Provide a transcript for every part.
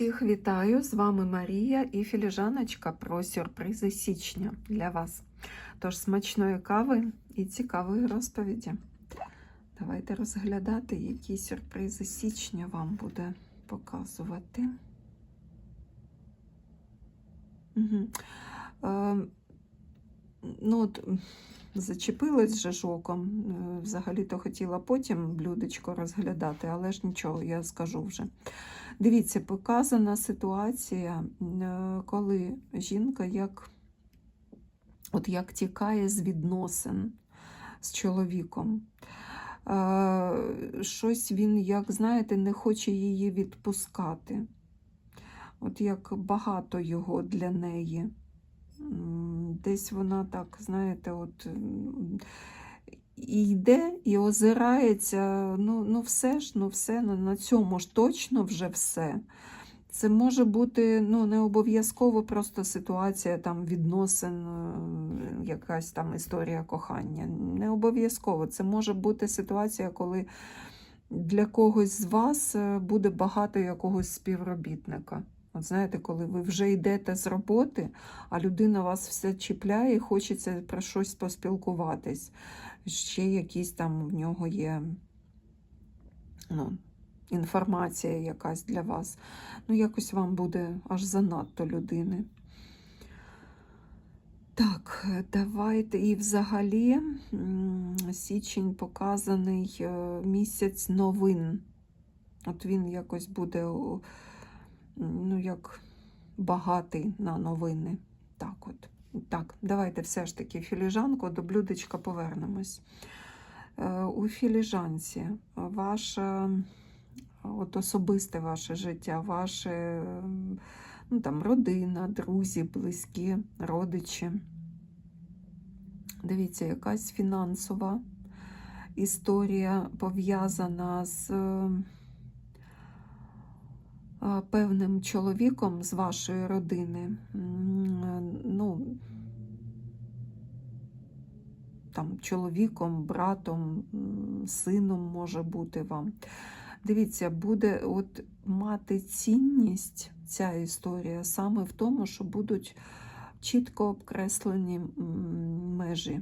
Всіх вітаю! З вами Марія і філіжаночка про сюрпризи січня для вас. Тож смачної кави і цікавої розповіді. Давайте розглядати, які сюрпризи січня вам буде показувати. Угу. Е, ну, от, Зачепилась же ж оком. Е, Взагалі-то хотіла потім блюдечко розглядати, але ж нічого, я скажу вже. Дивіться, показана ситуація, е, коли жінка як, от як тікає з відносин з чоловіком. Е, Щось він, як знаєте, не хоче її відпускати. От як багато його для неї. Десь вона так, знаєте, от і йде і озирається, ну, ну все ж, ну все, ну, на цьому ж точно вже все. Це може бути ну, не обов'язково просто ситуація там відносин, е, якась там історія кохання. Не обов'язково. Це може бути ситуація, коли для когось з вас е, буде багато якогось співробітника. От знаєте, коли ви вже йдете з роботи, а людина вас все чіпляє, і хочеться про щось поспілкуватись. Ще якісь там в нього є ну, інформація якась для вас. Ну, якось вам буде аж занадто людини. Так, давайте. І взагалі січень показаний е, місяць новин. От він якось буде ну, як багатий на новини. Так от. Так, давайте все ж таки філіжанку до блюдечка повернемось. Е, У філіжанці ваше от особисте ваше життя, ваше ну, там, родина, друзі, близькі, родичі. Дивіться, якась фінансова історія пов'язана з певним чоловіком з вашої родини. Ну, там, чоловіком, братом, сином може бути вам. Дивіться, буде от мати цінність ця історія саме в тому, що будуть чітко обкреслені межі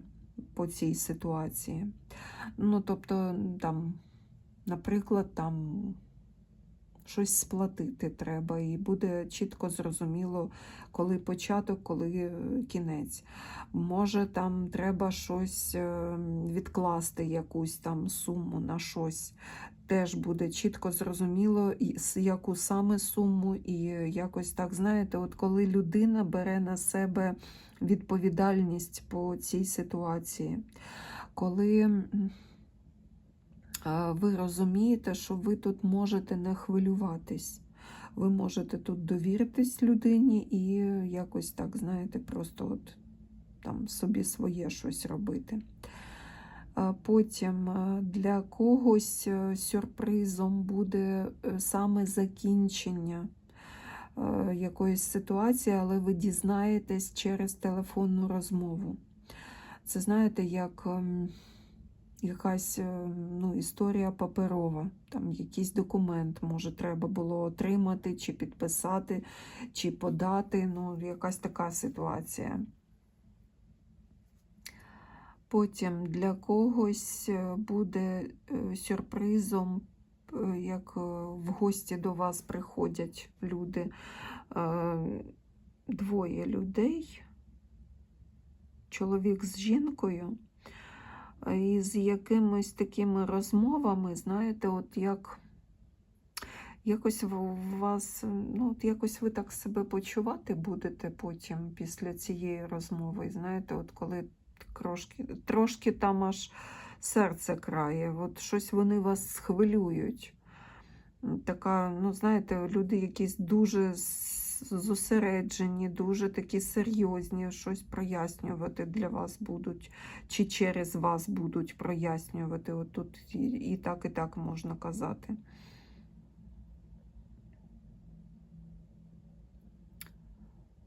по цій ситуації. Ну, тобто, там, наприклад, там щось сплатити треба, і буде чітко зрозуміло, коли початок, коли е, кінець. Може, там треба щось е, відкласти, якусь там суму на щось. Теж буде чітко зрозуміло, яку саме суму, і якось так, знаєте, от коли людина бере на себе відповідальність по цій ситуації, коли ви розумієте, що ви тут можете не хвилюватись. Ви можете тут довіритись людині і якось так, знаєте, просто от там собі своє щось робити. Потім е, для когось е, сюрпризом буде е, саме закінчення якоїсь ситуації, але ви дізнаєтесь через телефонну розмову. Це знаєте, як ем, якась е, ну, історія паперова, там якийсь документ, може, треба було отримати, чи підписати, чи подати. Ну, якась така ситуація. Потім для когось е, буде е, сюрпризом, як в гості до вас приходять люди, двоє людей, чоловік з жінкою, е, і з якимись такими розмовами, знаєте, от як. Якось у вас, ну, от якось ви так себе почувати будете потім після цієї розмови. Знаєте, от коли трошки, трошки там аж серце крає, от щось вони вас схвилюють. Така, ну, знаєте, люди якісь дуже зосереджені, дуже такі серйозні, щось прояснювати для вас будуть, чи через вас будуть прояснювати. От тут і, так, і так можна казати.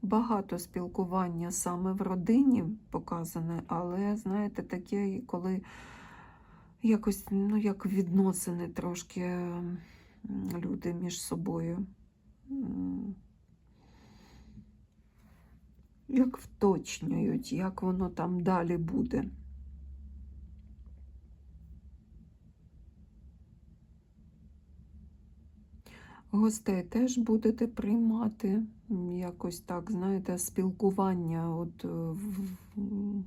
Багато спілкування саме в родині показане, але, знаєте, таке, коли якось, ну, як відносини трошки люди між собою як вточнюють, як воно там далі буде. Гостей теж будете приймати якось так, знаєте, спілкування. От е, в, в-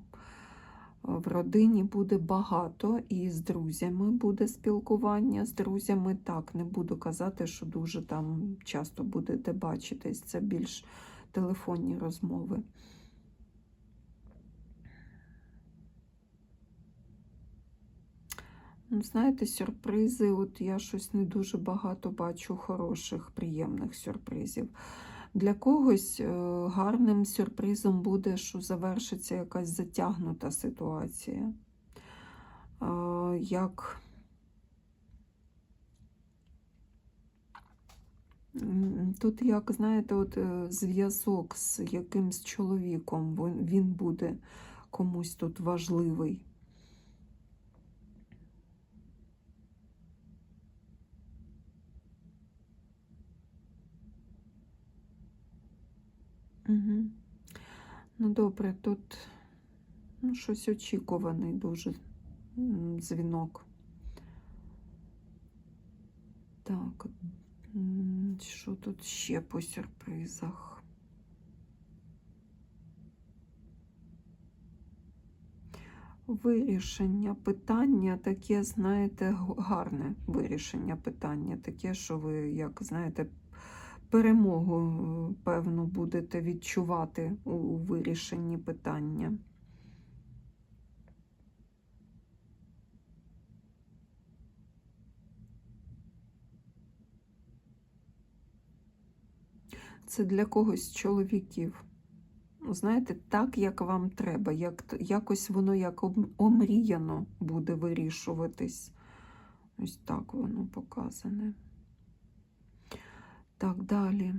в родині буде багато, і з друзями буде спілкування. З друзями так, не буду казати, що дуже там часто будете бачитись. Це більш телефонні розмови. Ну, знаєте, сюрпризи, от я щось не дуже багато бачу хороших, приємних сюрпризів. Для когось е, гарним сюрпризом буде, що завершиться якась затягнута ситуація. Як Тут, як знаєте, от е, зв'язок з якимсь чоловіком, він, буде комусь тут важливий. Угу. Ну, добре, тут ну, щось очікуваний дуже дзвінок. Так, що тут ще по сюрпризах? Вирішення питання таке, знаєте, гарне вирішення питання, таке, що ви, як знаєте, перемогу, е, певно, будете відчувати у у вирішенні питання. Це для когось чоловіків. Ну, Знаєте, так, як вам треба, як, якось воно як омріяно буде вирішуватись. Ось так воно показане. Так, далі.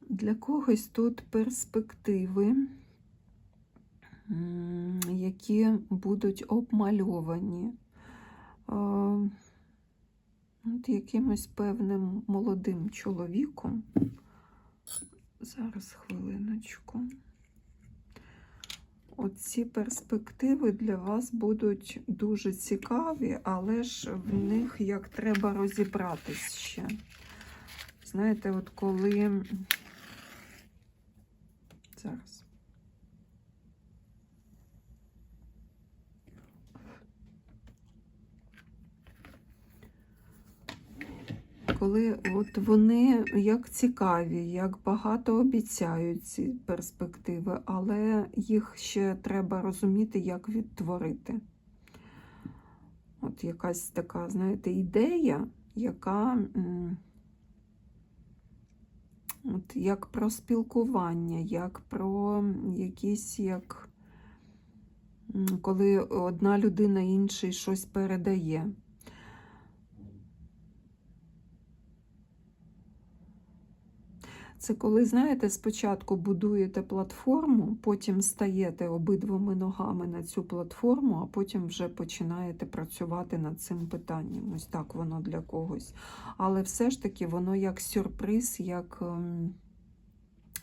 Для когось тут перспективи, які будуть обмальовані. От якимось певним молодим чоловіком. Зараз хвилиночку. Оці перспективи для вас будуть дуже цікаві, але ж в них як треба розібратись ще. Знаєте, от коли. Зараз. Коли от вони як цікаві, як багато обіцяють ці перспективи, але їх ще треба розуміти, як відтворити. От якась така, знаєте, ідея, яка от як про спілкування, як про якісь як коли одна людина іншій щось передає. Це коли, знаєте, спочатку будуєте платформу, потім стаєте обидвоми ногами на цю платформу, а потім вже починаєте працювати над цим питанням. Ось так воно для когось. Але все ж таки воно як сюрприз, як ем,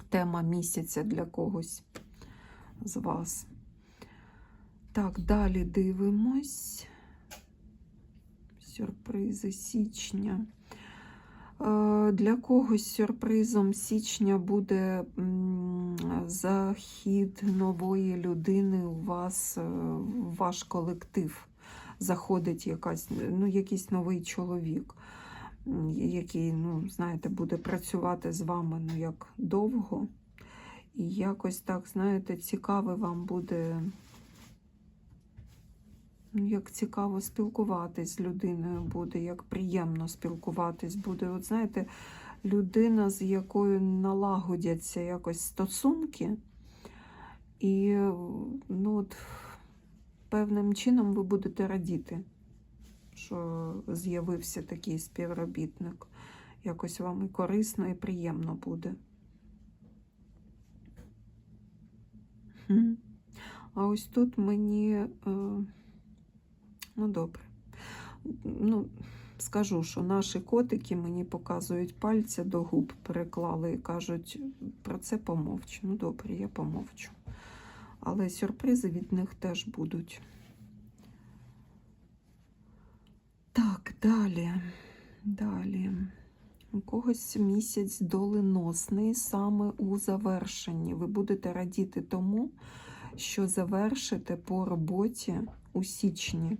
тема місяця для когось з вас. Так, далі дивимось. Сюрпризи січня. Е, Для когось сюрпризом січня буде захід нової людини у вас, е, в ваш колектив. Заходить якась, ну, якийсь новий чоловік, який, ну, знаєте, буде працювати з вами ну, як довго. І якось так, знаєте, цікаве вам буде. Ну, Як цікаво спілкуватись з людиною буде, як приємно спілкуватись буде. От знаєте, людина, з якою налагодяться якось стосунки, і ну, от, певним чином ви будете радіти, що з'явився такий співробітник. Якось вам і корисно, і приємно буде. А ось тут мені. Е, Ну, добре. Ну, скажу, що наші котики мені показують пальця до губ, переклали і кажуть, про це помовчу. Ну, добре, я помовчу. Але сюрпризи від них теж будуть. Так, далі. Далі. У когось місяць доленосний саме у завершенні. Ви будете радіти тому, що завершите по роботі у січні.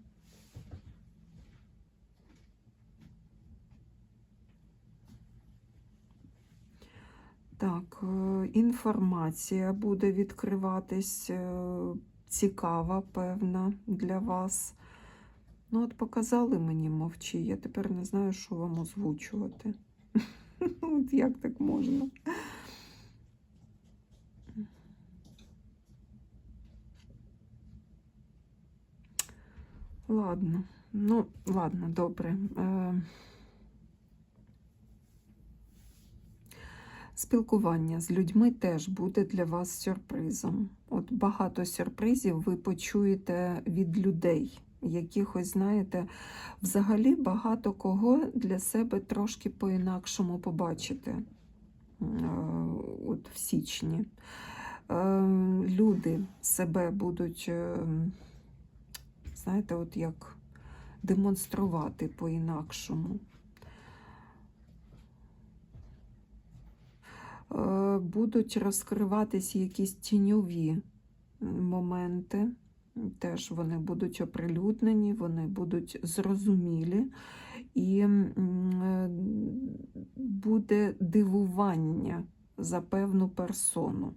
Так, е, інформація буде відкриватись е, цікава, певна для вас. Ну, от показали мені мовчи, я тепер не знаю, що вам озвучувати. От як так можна? Ладно, ну, ладно, добре. Спілкування з людьми теж буде для вас сюрпризом. От багато сюрпризів ви почуєте від людей, якихось, знаєте, взагалі багато кого для себе трошки по-інакшому побачите от в січні. Е, Люди себе будуть, е, знаєте, от як демонструвати по-інакшому. Е, будуть розкриватись якісь тіньові моменти. Теж вони будуть оприлюднені, вони будуть зрозумілі, і е, буде дивування за певну персону.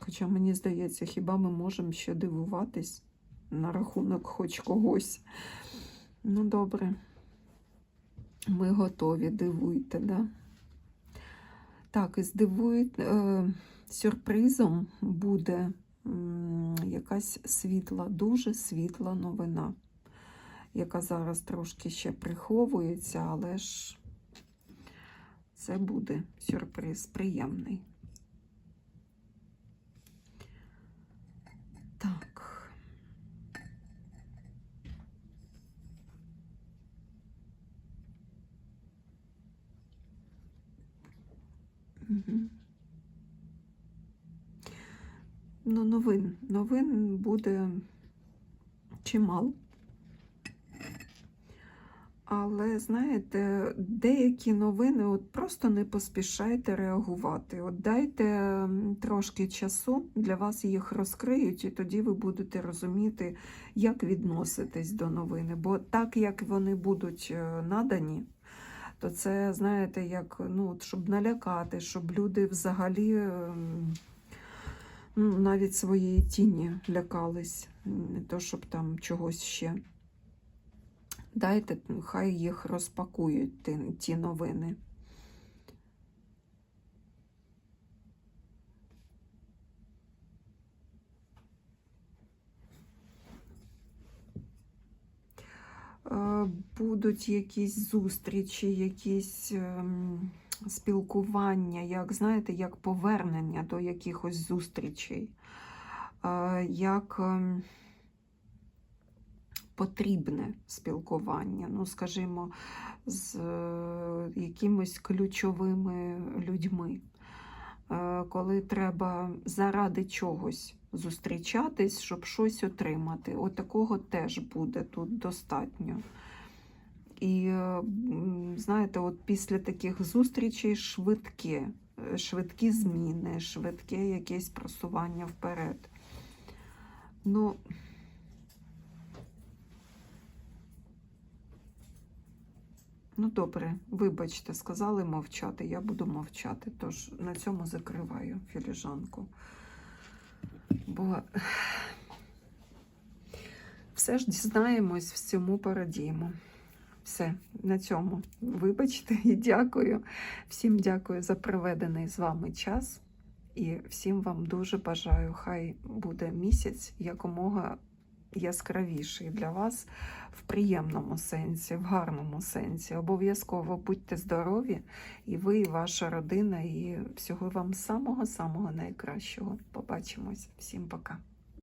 Хоча мені здається, хіба ми можемо ще дивуватись на рахунок хоч когось. Ну, добре. Ми готові, дивуйте, да? Так, і здивують, е, сюрпризом буде якась світла, дуже світла новина, яка зараз трошки ще приховується, але ж це буде сюрприз приємний. Так. Мгм. Ну, новин. Новин буде чимал. Але, знаєте, деякі новини от просто не поспішайте реагувати. От дайте трошки часу, для вас їх розкриють, і тоді ви будете розуміти, як відноситись до новини. Бо так як вони будуть е, надані, то це, знаєте, як ну, щоб налякати, щоб люди взагалі ем, ну, навіть своєї тіні лякались, не то щоб там чогось ще. Дайте, хай їх розпакують ті новини. Будуть якісь зустрічі, якісь ем, спілкування, як знаєте, як повернення до якихось зустрічей, Е, як ем, потрібне спілкування, ну, скажімо, з е, якимись ключовими людьми, Е, коли треба заради чогось зустрічатись, щоб щось отримати. От такого теж буде тут достатньо. І, е, знаєте, от після таких зустрічей швидкі, е, швидкі зміни, швидке якесь просування вперед. Ну, ну добре, вибачте, сказали мовчати, я буду мовчати. Тож на цьому закриваю філіжанку. Бо все ж дізнаємось, всьому порадіємо. Все, на цьому. Вибачте і дякую. Всім дякую за проведений з вами час. І всім вам дуже бажаю, хай буде місяць якомога яскравіший для вас в приємному сенсі, в гарному сенсі. Обов'язково будьте здорові, і ви, і ваша родина, і всього вам самого-самого найкращого. Побачимось. Всім пока.